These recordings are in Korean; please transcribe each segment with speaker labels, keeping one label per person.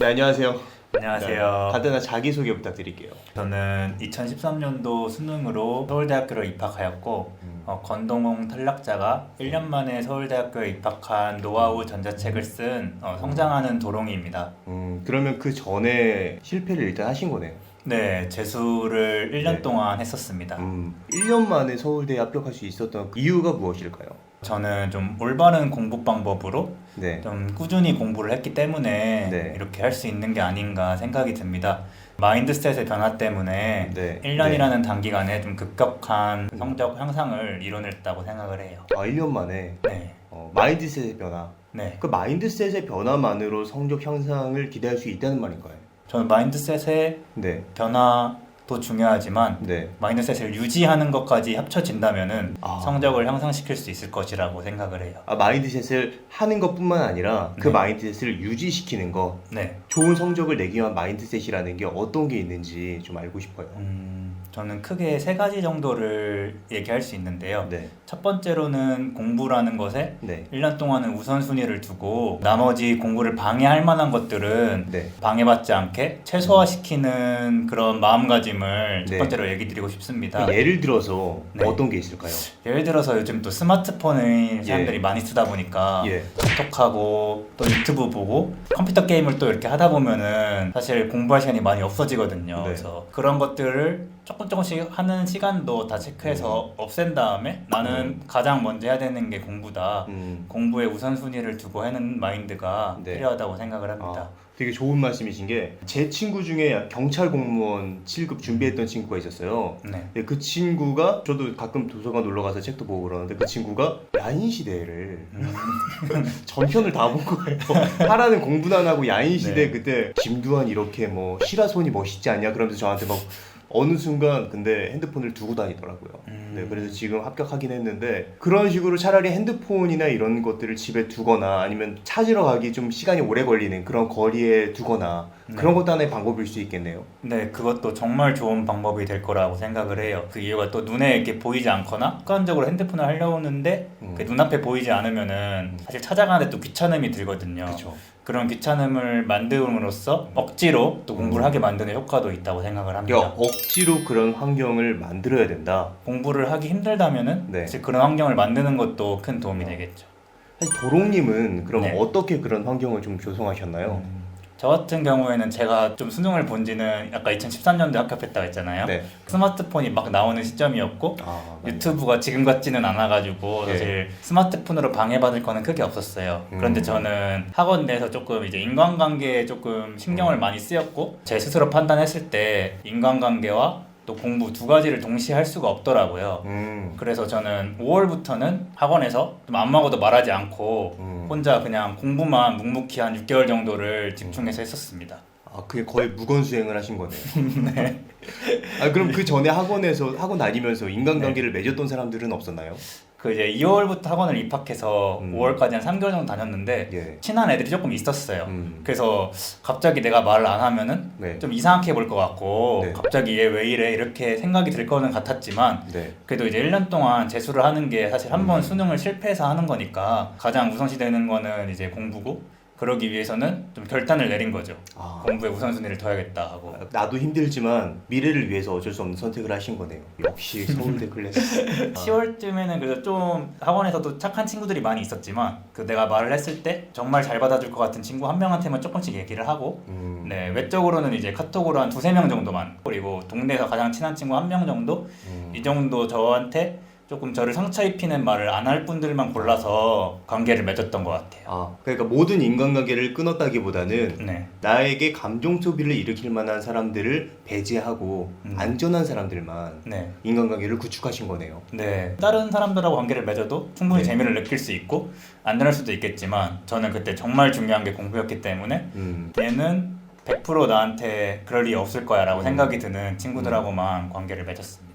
Speaker 1: 네 안녕하세요.
Speaker 2: 안녕하세요.
Speaker 1: 네, 간단한 자기 소개 부탁드릴게요.
Speaker 2: 저는 2013년도 수능으로 서울대학교로 입학하였고
Speaker 1: 음.
Speaker 2: 어, 건동홍 탈락자가 1년 만에 서울대학교에 입학한 노하우 전자책을 쓴 어, 성장하는 도롱이입니다.
Speaker 1: 음 그러면 그 전에 실패를 일단 하신 거네요.
Speaker 2: 네, 재수를 1년
Speaker 1: 네.
Speaker 2: 동안 했었습니다.
Speaker 1: 음 1년 만에 서울대에 합격할 수 있었던 그 이유가 무엇일까요?
Speaker 2: 저는 좀 올바른 공부 방법으로
Speaker 1: 네.
Speaker 2: 좀 꾸준히 공부를 했기 때문에
Speaker 1: 네.
Speaker 2: 이렇게 할 수 있는 게 아닌가 생각이 듭니다. 마인드셋의 변화 때문에
Speaker 1: 네.
Speaker 2: 1년이라는 단기간에 좀 급격한 성적 향상을 이뤄냈다고 생각을 해요.
Speaker 1: 아 1년 만에
Speaker 2: 네.
Speaker 1: 어, 마인드셋의 변화.
Speaker 2: 네.
Speaker 1: 그 마인드셋의 변화만으로 성적 향상을 기대할 수 있다는 말인가요?
Speaker 2: 저는 마인드셋의
Speaker 1: 네.
Speaker 2: 변화 도 중요하지만
Speaker 1: 네.
Speaker 2: 마인드셋을 유지하는 것까지 합쳐진다면은
Speaker 1: 아.
Speaker 2: 성적을 향상시킬 수 있을 것이라고 생각을 해요.
Speaker 1: 아 마인드셋을 하는 것뿐만 아니라 그
Speaker 2: 네.
Speaker 1: 마인드셋을 유지시키는 거
Speaker 2: 네.
Speaker 1: 좋은 성적을 내기 위한 마인드셋이라는 게 어떤 게 있는지 좀 알고 싶어요.
Speaker 2: 음, 저는 크게 세 가지 정도를 얘기할 수 있는데요.
Speaker 1: 네.
Speaker 2: 첫 번째로는 공부라는 것에
Speaker 1: 네.
Speaker 2: 1년 동안은 우선순위를 두고 나머지 공부를 방해할 만한 것들은
Speaker 1: 네.
Speaker 2: 방해받지 않게 최소화시키는 그런 마음가짐을 첫
Speaker 1: 네.
Speaker 2: 번째로 얘기 드리고 싶습니다.
Speaker 1: 그 예를 들어서
Speaker 2: 네.
Speaker 1: 어떤 게 있을까요?
Speaker 2: 예를 들어서 요즘 또 스마트폰을 사람들이
Speaker 1: 예.
Speaker 2: 많이 쓰다 보니까
Speaker 1: 예.
Speaker 2: 톡톡하고 또 유튜브 보고 컴퓨터 게임을 또 이렇게 하다 보면은 사실 공부할 시간이 많이 없어지거든요.
Speaker 1: 네.
Speaker 2: 그래서 그런 것들을 조금 조금씩 하는 시간도 다 체크해서 없앤 다음에 나는 가장 먼저 해야 되는 게 공부다.
Speaker 1: 음.
Speaker 2: 공부에 우선순위를 두고 하는 마인드가
Speaker 1: 네.
Speaker 2: 필요하다고 생각을 합니다.
Speaker 1: 아, 되게 좋은 말씀이신 게 제 친구 중에 경찰 공무원 7급 준비했던 친구가 있었어요.
Speaker 2: 네.
Speaker 1: 근데 그 친구가 저도 가끔 도서관 놀러 가서 책도 보고 그러는데 그 친구가 야인 시대를
Speaker 2: 음.
Speaker 1: 전편을 다 본 거예요. 하라는 공부도 안 하고 야인 시대
Speaker 2: 네.
Speaker 1: 그때 김두한 이렇게 뭐 시라손이 멋있지 않냐 그러면서 저한테 막 어느 순간 근데 핸드폰을 두고 다니더라고요.
Speaker 2: 음.
Speaker 1: 네, 그래서 지금 합격하긴 했는데 그런 식으로 차라리 핸드폰이나 이런 것들을 집에 두거나 아니면 찾으러 가기 좀 시간이 오래 걸리는 그런 거리에 두거나
Speaker 2: 네.
Speaker 1: 그런 것도 하나의 방법일 수 있겠네요.
Speaker 2: 네, 그것도 정말 좋은 방법이 될 거라고 생각을 해요. 그 이유가 또 눈에 이렇게 보이지 않거나 습관적으로 핸드폰을 하려는데
Speaker 1: 음.
Speaker 2: 그 눈앞에 보이지 않으면은 사실 찾아가는데 또 귀찮음이 들거든요.
Speaker 1: 그렇죠.
Speaker 2: 그런 귀찮음을 만듦으로써 억지로 또 공부를
Speaker 1: 음.
Speaker 2: 하게 만드는 효과도 있다고 생각을 합니다.
Speaker 1: 그러니까 억지로 그런 환경을 만들어야 된다.
Speaker 2: 공부를 하기 힘들다면은
Speaker 1: 네.
Speaker 2: 사실 그런 환경을 만드는 것도 큰 도움이 되겠죠.
Speaker 1: 사실 도롱님은 그럼
Speaker 2: 네.
Speaker 1: 어떻게 그런 환경을 좀 조성하셨나요?
Speaker 2: 음, 저 같은 경우에는 제가 좀 수능을 본 지는 아까 2013년도에 합격했다고 했잖아요.
Speaker 1: 네.
Speaker 2: 스마트폰이 막 나오는 시점이었고
Speaker 1: 아.
Speaker 2: 유튜브가 지금 같지는 않아가지고
Speaker 1: 네.
Speaker 2: 사실 스마트폰으로 방해받을 거는 크게 없었어요. 그런데
Speaker 1: 음.
Speaker 2: 저는 학원 내에서 조금 이제 인간관계에 조금 신경을
Speaker 1: 음.
Speaker 2: 많이 쓰였고 제 스스로 판단했을 때 인간관계와 또 공부 두 가지를 동시에 할 수가 없더라고요.
Speaker 1: 음.
Speaker 2: 그래서 저는 5월부터는 학원에서 좀안 먹어도 말하지 않고
Speaker 1: 음.
Speaker 2: 혼자 그냥 공부만 묵묵히 한 6개월 정도를 집중해서 했었습니다.
Speaker 1: 아, 그게 거의 무건 수행을 하신 거네요. 네. 아, 그럼 그 전에 학원에서 학원 다니면서 인간관계를
Speaker 2: 네.
Speaker 1: 맺었던 사람들은 없었나요?
Speaker 2: 그 이제 2월부터 학원을 입학해서
Speaker 1: 음.
Speaker 2: 5월까지 한 3개월 정도 다녔는데
Speaker 1: 예.
Speaker 2: 친한 애들이 조금 있었어요.
Speaker 1: 음.
Speaker 2: 그래서 갑자기 내가 말을 안 하면은
Speaker 1: 네.
Speaker 2: 좀 이상하게 볼 것 같고
Speaker 1: 네.
Speaker 2: 갑자기 얘 왜 이래 이렇게 생각이 들 거는 같았지만
Speaker 1: 네.
Speaker 2: 그래도 이제 1년 동안 재수를 하는 게 사실 한번
Speaker 1: 음.
Speaker 2: 수능을 실패해서 하는 거니까 가장 우선시 되는 거는 이제 공부고 그러기 위해서는 좀 결단을 내린 거죠.
Speaker 1: 아,
Speaker 2: 공부에 우선순위를 둬야겠다 하고.
Speaker 1: 나도 힘들지만 미래를 위해서 어쩔 수 없는 선택을 하신 거네요. 역시 서울대 클래스. 아.
Speaker 2: 10월쯤에는 그래도 좀 학원에서도 착한 친구들이 많이 있었지만 그 내가 말을 했을 때 정말 잘 받아줄 것 같은 친구 한 명한테만 조금씩 얘기를 하고
Speaker 1: 음.
Speaker 2: 네 외적으로는 이제 카톡으로 한 두세 명 정도만 그리고 동네에서 가장 친한 친구 한 명 정도
Speaker 1: 음.
Speaker 2: 이 정도 저한테 조금 저를 상처 입히는 말을 안 할 분들만 골라서 관계를 맺었던 것 같아요.
Speaker 1: 아, 그러니까 모든 인간관계를 끊었다기보다는
Speaker 2: 네,
Speaker 1: 나에게 감정 소비를 일으킬 만한 사람들을 배제하고
Speaker 2: 음.
Speaker 1: 안전한 사람들만
Speaker 2: 네,
Speaker 1: 인간관계를 구축하신 거네요.
Speaker 2: 네. 다른 사람들하고 관계를 맺어도 충분히
Speaker 1: 네.
Speaker 2: 재미를 느낄 수 있고 안 들을 수도 있겠지만 저는 그때 정말 중요한 게 공부였기 때문에
Speaker 1: 음.
Speaker 2: 얘는 100% 나한테 그럴 리 없을 거야라고
Speaker 1: 음.
Speaker 2: 생각이 드는 친구들하고만 관계를 맺었습니다.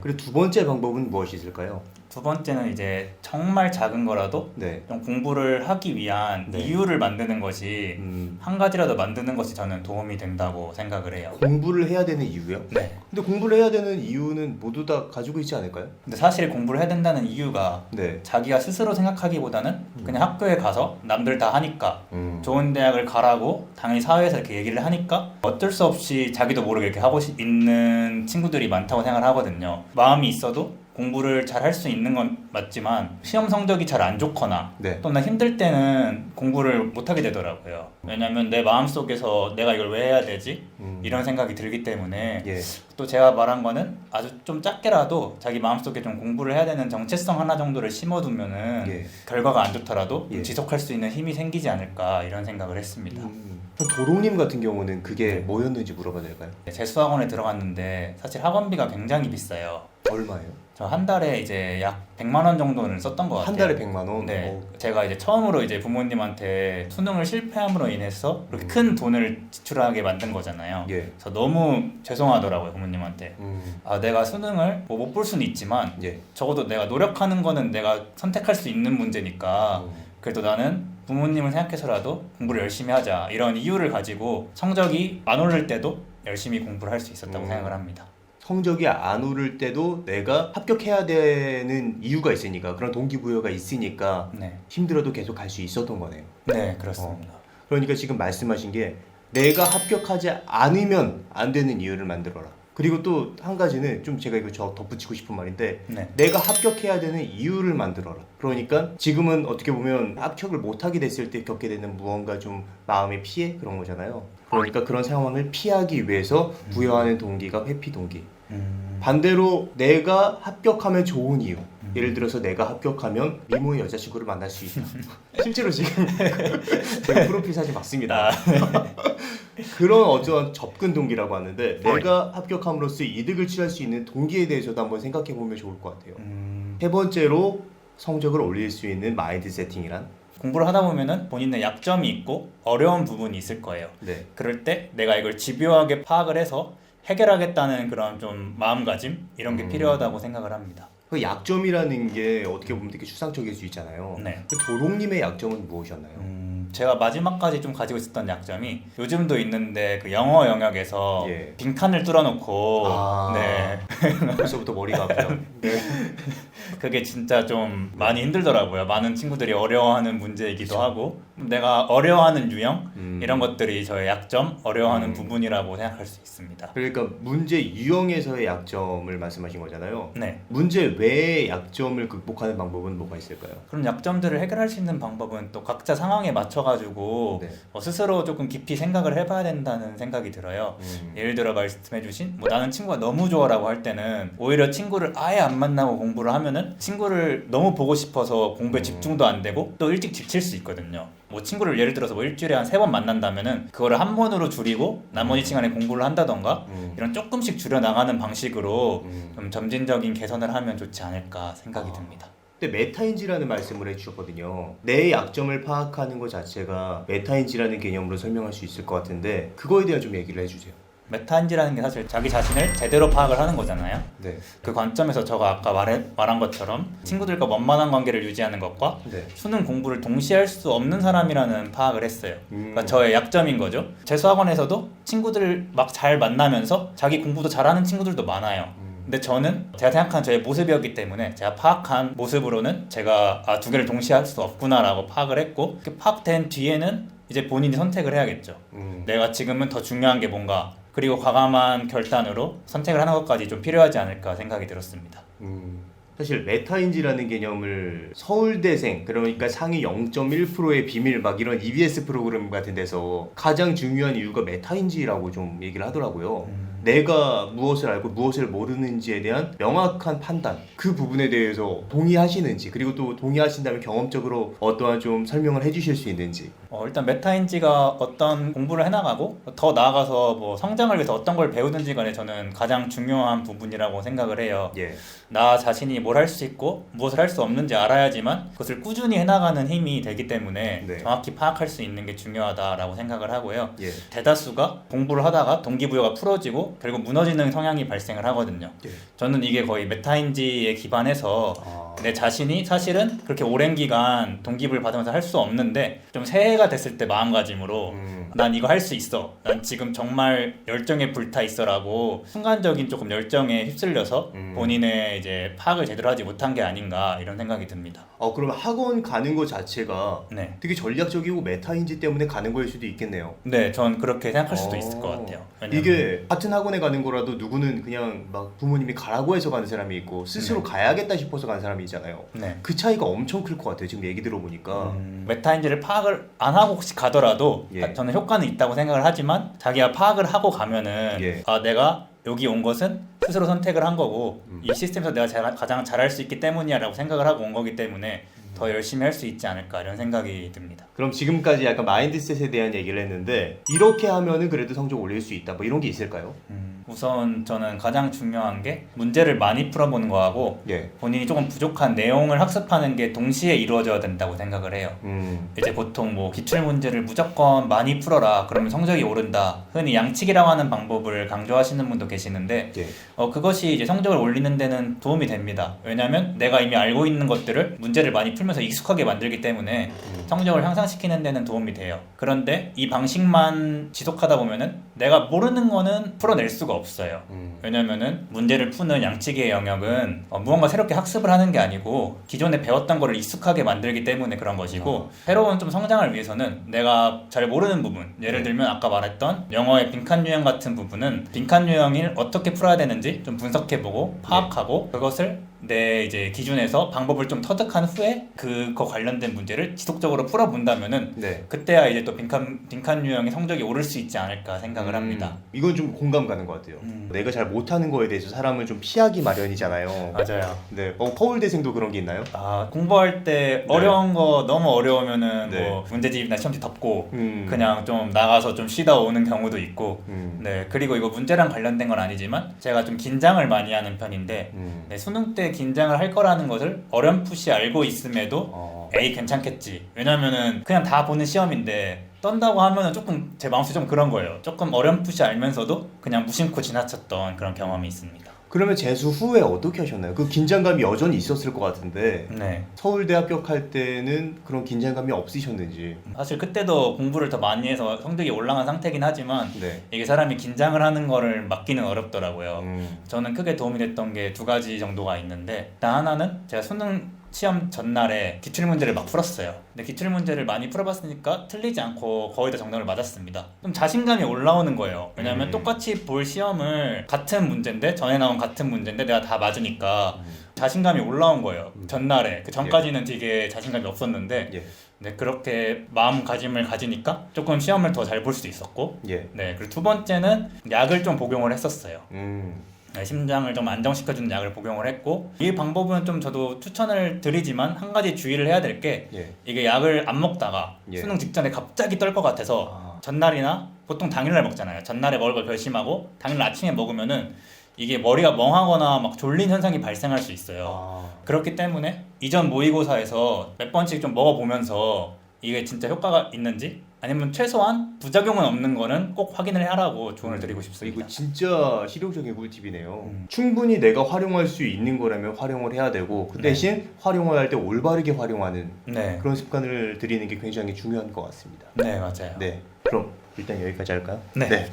Speaker 1: 그리고 두 번째 방법은 무엇이 있을까요?
Speaker 2: 두 번째는 이제 정말 작은 거라도
Speaker 1: 네.
Speaker 2: 좀 공부를 하기 위한
Speaker 1: 네.
Speaker 2: 이유를 만드는 것이
Speaker 1: 음,
Speaker 2: 한 가지라도 만드는 것이 저는 도움이 된다고 생각을 해요.
Speaker 1: 공부를 해야 되는 이유요?
Speaker 2: 네.
Speaker 1: 근데 공부를 해야 되는 이유는 모두 다 가지고 있지 않을까요?
Speaker 2: 근데 사실 공부를 해야 된다는 이유가
Speaker 1: 네.
Speaker 2: 자기가 스스로 생각하기보다는 그냥 학교에 가서 남들 다 하니까
Speaker 1: 음.
Speaker 2: 좋은 대학을 가라고 당연히 사회에서 이렇게 얘기를 하니까 어쩔 수 없이 자기도 모르게 이렇게 하고 싶- 있는 친구들이 많다고 생각을 하거든요. 마음이 있어도 공부를 잘 할 수 있는 건 맞지만 시험 성적이 잘 안 좋거나
Speaker 1: 네.
Speaker 2: 또나 힘들 때는 공부를 못 하게 되더라고요. 왜냐면 내 마음속에서 내가 이걸 왜 해야 되지?
Speaker 1: 음.
Speaker 2: 이런 생각이 들기 때문에
Speaker 1: 예.
Speaker 2: 또 제가 말한 거는 아주 좀 작게라도 자기 마음속에 좀 공부를 해야 되는 정체성 하나 정도를 심어두면은
Speaker 1: 예.
Speaker 2: 결과가 안 좋더라도
Speaker 1: 예.
Speaker 2: 지속할 수 있는 힘이 생기지 않을까 이런 생각을 했습니다.
Speaker 1: 음. 도롱님 같은 경우는 그게
Speaker 2: 네.
Speaker 1: 뭐였는지 물어봐도 될까요?
Speaker 2: 재수학원에 들어갔는데 사실 학원비가 굉장히 비싸요.
Speaker 1: 얼마예요?
Speaker 2: 저 한 달에 이제 약 100만 원 정도는 썼던 것 같아요.
Speaker 1: 한 달에 100만 원?
Speaker 2: 네,
Speaker 1: 어.
Speaker 2: 제가 이제 처음으로 이제 부모님한테 수능을 실패함으로 인해서 그렇게 큰 돈을 지출하게 만든 거잖아요.
Speaker 1: 음. 예.
Speaker 2: 그래서 너무 죄송하더라고요 부모님 한테.
Speaker 1: 음.
Speaker 2: 아 내가 수능을 뭐 못 볼 수는 있지만
Speaker 1: 예.
Speaker 2: 적어도 내가 노력하는 거는 내가 선택할 수 있는 문제니까
Speaker 1: 음.
Speaker 2: 그래도 나는 부모님을 생각해서라도 공부를 열심히 하자 이런 이유를 가지고 성적이 안 오를 때도 열심히 공부를 할 수 있었다고
Speaker 1: 음.
Speaker 2: 생각을 합니다.
Speaker 1: 성적이 안 오를 때도 내가 합격해야 되는 이유가 있으니까 그런 동기부여가 있으니까
Speaker 2: 네,
Speaker 1: 힘들어도 계속 갈 수 있었던 거네요.
Speaker 2: 네 그렇습니다.
Speaker 1: 그러니까 지금 말씀하신 게 내가 합격하지 않으면 안 되는 이유를 만들어라. 그리고 또 한 가지는 좀 제가 이거 저 덧붙이고 싶은 말인데
Speaker 2: 네,
Speaker 1: 내가 합격해야 되는 이유를 만들어라. 그러니까 지금은 어떻게 보면 합격을 못하게 됐을 때 겪게 되는 무언가 좀 마음의 피해 그런 거잖아요. 그러니까 그런 상황을 피하기 위해서 부여하는 동기가 회피 동기.
Speaker 2: 음,
Speaker 1: 반대로 내가 합격하면 좋은 이유. 예를 들어서 내가 합격하면 미모의 여자친구를 만날 수 있다. 실제로 지금 제가 프로필 사진 봤습니다.
Speaker 2: 아,
Speaker 1: 그런 어떤 접근 동기라고 하는데 내가 합격함으로써 이득을 취할 수 있는 동기에 대해서도 한번 생각해 보면 좋을 것 같아요.
Speaker 2: 음,
Speaker 1: 세 번째로 성적을 올릴 수 있는 마인드 세팅이란
Speaker 2: 공부를 하다 보면은 본인의 약점이 있고 어려운 부분이 있을 거예요.
Speaker 1: 네.
Speaker 2: 그럴 때 내가 이걸 집요하게 파악을 해서 해결하겠다는 그런 좀 마음가짐 이런 게
Speaker 1: 음.
Speaker 2: 필요하다고 생각을 합니다.
Speaker 1: 그 약점이라는 게 어떻게 보면 되게 추상적일 수 있잖아요.
Speaker 2: 네.
Speaker 1: 그 도롱님의 약점은 무엇이었나요?
Speaker 2: 음, 제가 마지막까지 좀 가지고 있었던 약점이 요즘도 있는데 그 영어 영역에서
Speaker 1: 예.
Speaker 2: 빈칸을 뚫어놓고
Speaker 1: 아.
Speaker 2: 네
Speaker 1: 벌써부터 머리가 아프죠. 네.
Speaker 2: 그게 진짜 좀 많이 힘들더라고요. 많은 친구들이 어려워하는 문제이기도
Speaker 1: 그쵸.
Speaker 2: 하고 내가 어려워하는 유형
Speaker 1: 음.
Speaker 2: 이런 것들이 저의 약점, 어려워하는
Speaker 1: 음.
Speaker 2: 부분이라고 생각할 수 있습니다.
Speaker 1: 그러니까 문제 유형에서의 약점을 말씀하신 거잖아요.
Speaker 2: 네.
Speaker 1: 문제 외의 약점을 극복하는 방법은 뭐가 있을까요?
Speaker 2: 그런 약점들을 해결할 수 있는 방법은 또 각자 상황에 맞춰가지고
Speaker 1: 네.
Speaker 2: 어, 스스로 조금 깊이 생각을 해봐야 된다는 생각이 들어요.
Speaker 1: 음.
Speaker 2: 예를 들어 말씀해주신 뭐 나는 친구가 너무 좋아라고 할 때는 오히려 친구를 아예 안 만나고 공부를 하면 은 친구를 너무 보고 싶어서 공부에
Speaker 1: 음.
Speaker 2: 집중도 안 되고 또 일찍 지칠 수 있거든요. 뭐 친구를 예를 들어서 뭐 일주일에 한 세 번 만난다면은 그거를 한 번으로 줄이고 나머지 시간에 공부를 한다던가
Speaker 1: 음.
Speaker 2: 이런 조금씩 줄여 나가는 방식으로
Speaker 1: 음.
Speaker 2: 좀 점진적인 개선을 하면 좋지 않을까 생각이
Speaker 1: 아.
Speaker 2: 듭니다.
Speaker 1: 근데 메타인지라는 말씀을 해주셨거든요. 내 약점을 파악하는 것 자체가 메타인지라는 개념으로 설명할 수 있을 것 같은데 그거에 대한 좀 얘기를 해주세요.
Speaker 2: 메타인지라는 게 사실 자기 자신을 제대로 파악을 하는 거잖아요.
Speaker 1: 네.
Speaker 2: 그 관점에서 제가 아까 말해, 말한 것처럼 친구들과 원만한 관계를 유지하는 것과
Speaker 1: 네.
Speaker 2: 수능 공부를 동시에 할 수 없는 사람이라는 파악을 했어요.
Speaker 1: 음.
Speaker 2: 그러니까 저의 약점인 거죠. 재수학원에서도 친구들 막 잘 만나면서 자기 공부도 잘하는 친구들도 많아요.
Speaker 1: 음.
Speaker 2: 근데 저는 제가 생각한 저의 모습이었기 때문에 제가 파악한 모습으로는 제가 아, 두 개를 동시에 할 수 없구나라고 파악을 했고 그 파악된 뒤에는 이제 본인이 선택을 해야겠죠.
Speaker 1: 음.
Speaker 2: 내가 지금은 더 중요한 게 뭔가 그리고 과감한 결단으로 선택을 하는 것까지 좀 필요하지 않을까 생각이 들었습니다.
Speaker 1: 음. 사실 메타인지라는 개념을 서울대생 그러니까 상위 0.1%의 비밀 막 이런 EBS 프로그램 같은 데서 가장 중요한 이유가 메타인지라고 좀 얘기를 하더라고요.
Speaker 2: 음.
Speaker 1: 내가 무엇을 알고 무엇을 모르는지에 대한 명확한 판단 그 부분에 대해서 동의하시는지 그리고 또 동의하신다면 경험적으로 어떠한 좀 설명을 해주실 수 있는지
Speaker 2: 어, 일단 메타인지가 어떤 공부를 해나가고 더 나아가서 뭐 성장을 위해서 어떤 걸 배우든지 간에 저는 가장 중요한 부분이라고 생각을 해요.
Speaker 1: 예
Speaker 2: 나 자신이 뭘 할 수 있고 무엇을 할 수 없는지 알아야지만 그것을 꾸준히 해나가는 힘이 되기 때문에
Speaker 1: 네.
Speaker 2: 정확히 파악할 수 있는 게 중요하다라고 생각을 하고요.
Speaker 1: 예.
Speaker 2: 대다수가 공부를 하다가 동기부여가 풀어지고 하고 결국 무너지는 성향이 발생을 하거든요.
Speaker 1: 예.
Speaker 2: 저는 이게 거의 메타인지에 기반해서
Speaker 1: 아.
Speaker 2: 내 자신이 사실은 그렇게 오랜 기간 동기부를 받으면서 할 수 없는데 좀 새해가 됐을 때 마음가짐으로
Speaker 1: 음.
Speaker 2: 난 이거 할 수 있어. 난 지금 정말 열정에 불타 있어라고 순간적인 조금 열정에 휩쓸려서
Speaker 1: 음.
Speaker 2: 본인의 이제 파악을 제대로 하지 못한 게 아닌가 이런 생각이 듭니다.
Speaker 1: 어 그러면 학원 가는 거 자체가
Speaker 2: 네.
Speaker 1: 되게 전략적이고 메타인지 때문에 가는 거일 수도 있겠네요.
Speaker 2: 네, 전 그렇게 생각할 수도
Speaker 1: 어.
Speaker 2: 있을 것 같아요. 왜냐면-
Speaker 1: 이게 같은 학원에 가는 거라도 누구는 그냥 막 부모님이 가라고 해서 가는 사람이 있고 스스로
Speaker 2: 네.
Speaker 1: 가야겠다 싶어서 가는 사람이 있잖아요.
Speaker 2: 네.
Speaker 1: 그 차이가 엄청 클 것 같아요. 지금 얘기 들어보니까.
Speaker 2: 음, 메타인지를 파악을 안 하고 혹시 가더라도
Speaker 1: 예.
Speaker 2: 저는 효과는 있다고 생각을 하지만 자기가 파악을 하고 가면은
Speaker 1: 예.
Speaker 2: 아 내가 여기 온 것은 스스로 선택을 한 거고
Speaker 1: 음.
Speaker 2: 이 시스템에서 내가 잘- 가장 잘할 수 있기 때문이야라고 생각을 하고 온 거기 때문에
Speaker 1: 음.
Speaker 2: 더 열심히 할 수 있지 않을까 이런 생각이 듭니다.
Speaker 1: 그럼 지금까지 약간 마인드셋에 대한 얘기를 했는데 이렇게 하면은 그래도 성적 올릴 수 있다. 뭐 이런 게 있을까요?
Speaker 2: 음, 우선 저는 가장 중요한 게 문제를 많이 풀어보는 거하고
Speaker 1: 예.
Speaker 2: 본인이 조금 부족한 내용을 학습하는 게 동시에 이루어져야 된다고 생각을 해요.
Speaker 1: 음.
Speaker 2: 이제 보통 뭐 기출 문제를 무조건 많이 풀어라 그러면 성적이 오른다 흔히 양치기라고 하는 방법을 강조하시는 분도 계시는데
Speaker 1: 예.
Speaker 2: 어, 그것이 이제 성적을 올리는 데는 도움이 됩니다 왜냐하면 내가 이미 알고 있는 것들을 문제를 많이 풀면 서 익숙하게 만들기 때문에
Speaker 1: 음.
Speaker 2: 성적을 향상시키는 데는 도움이 돼요 그런데 이 방식만 지속하다 보면은 내가 모르는 거는 풀어낼 수가 없어요
Speaker 1: 음.
Speaker 2: 왜냐면은 문제를 푸는 양치기의 영역은 어, 무언가 새롭게 학습을 하는 게 아니고 기존에 배웠던 거를 익숙하게 만들기 때문에 그런 것이고 새로운 좀 성장을 위해서는 내가 잘 모르는 부분 예를 들면 아까 말했던 영어의 빈칸 유형 같은 부분은 빈칸 유형을 어떻게 풀어야 되는지 좀 분석해보고 파악하고 그것을 내 이제 기준에서 방법을 좀 터득한 후에 그거 관련된 문제를 지속적으로 풀어본다면은
Speaker 1: 네.
Speaker 2: 그때야 이제 또 빈칸 빈칸 유형의 성적이 오를 수 있지 않을까 생각을 합니다.
Speaker 1: 음, 이건 좀 공감 가는 것 같아요.
Speaker 2: 음.
Speaker 1: 내가 잘 못하는 거에 대해서 사람을 좀 피하기 마련이잖아요.
Speaker 2: 맞아요.
Speaker 1: 네. 어, 서울대생도 그런 게 있나요?
Speaker 2: 아 공부할 때 어려운 거 너무 어려우면은
Speaker 1: 네.
Speaker 2: 뭐 문제집이나 시험지 덮고
Speaker 1: 음.
Speaker 2: 그냥 좀 나가서 좀 쉬다 오는 경우도 있고
Speaker 1: 음.
Speaker 2: 네 그리고 이거 문제랑 관련된 건 아니지만 제가 좀 긴장을 많이 하는 편인데
Speaker 1: 음.
Speaker 2: 네, 수능 때 긴장을 할 거라는 것을 어렴풋이 알고 있음에도
Speaker 1: 어.
Speaker 2: 에이 괜찮겠지. 왜냐면은 그냥 다 보는 시험인데 떤다고 하면은 조금 제 마음속에 좀 그런 거예요. 조금 어렴풋이 알면서도 그냥 무심코 지나쳤던 그런 경험이 있습니다
Speaker 1: 그러면 재수 후에 어떻게 하셨나요? 그 긴장감이 여전히 있었을 것 같은데
Speaker 2: 네
Speaker 1: 서울대 합격할 때는 그런 긴장감이 없으셨는지.
Speaker 2: 사실 그때도 공부를 더 많이 해서 성적이 올라간 상태긴 하지만
Speaker 1: 네.
Speaker 2: 이게 사람이 긴장을 하는 거를 막기는 어렵더라고요.
Speaker 1: 음.
Speaker 2: 저는 크게 도움이 됐던 게 두 가지 정도가 있는데 일단 하나는 제가 수능 시험 전날에 기출 문제를 막 풀었어요. 근데 기출 문제를 많이 풀어봤으니까 틀리지 않고 거의 다 정답을 맞았습니다. 좀 자신감이 올라오는 거예요. 왜냐하면
Speaker 1: 음.
Speaker 2: 똑같이 볼 시험을 같은 문제인데 전에 나온 같은 문제인데 내가 다 맞으니까
Speaker 1: 음.
Speaker 2: 자신감이 올라온 거예요.
Speaker 1: 음.
Speaker 2: 전날에 그 전까지는 되게 자신감이 없었는데
Speaker 1: 예.
Speaker 2: 네, 그렇게 마음가짐을 가지니까 조금 시험을 더 잘 볼수 있었고
Speaker 1: 예.
Speaker 2: 네, 그리고 두 번째는 약을 좀 복용을 했었어요.
Speaker 1: 음.
Speaker 2: 네, 심장을 좀 안정시켜주는 약을 복용을 했고 이 방법은 좀 저도 추천을 드리지만 한 가지 주의를 해야 될 게
Speaker 1: 예.
Speaker 2: 이게 약을 안 먹다가
Speaker 1: 예.
Speaker 2: 수능 직전에 갑자기 떨 것 같아서
Speaker 1: 아.
Speaker 2: 전날이나 보통 당일날 먹잖아요. 전날에 먹을 걸 결심하고 당일 아침에 먹으면은 이게 머리가 멍하거나 막 졸린 현상이 발생할 수 있어요.
Speaker 1: 아.
Speaker 2: 그렇기 때문에 이전 모의고사에서 몇 번씩 좀 먹어보면서 이게 진짜 효과가 있는지 아니면 최소한 부작용은 없는 거는 꼭 확인을 하라고 조언을 드리고 싶습니다.
Speaker 1: 이거 진짜 실용적인 꿀팁이네요.
Speaker 2: 음.
Speaker 1: 충분히 내가 활용할 수 있는 거라면 활용을 해야 되고 그
Speaker 2: 네.
Speaker 1: 대신 활용을 할 때 올바르게 활용하는
Speaker 2: 네,
Speaker 1: 그런 습관을 들이는 게 굉장히 중요한 것 같습니다.
Speaker 2: 네 맞아요.
Speaker 1: 네. 그럼 일단 여기까지 할까요?
Speaker 2: 네.
Speaker 1: 네.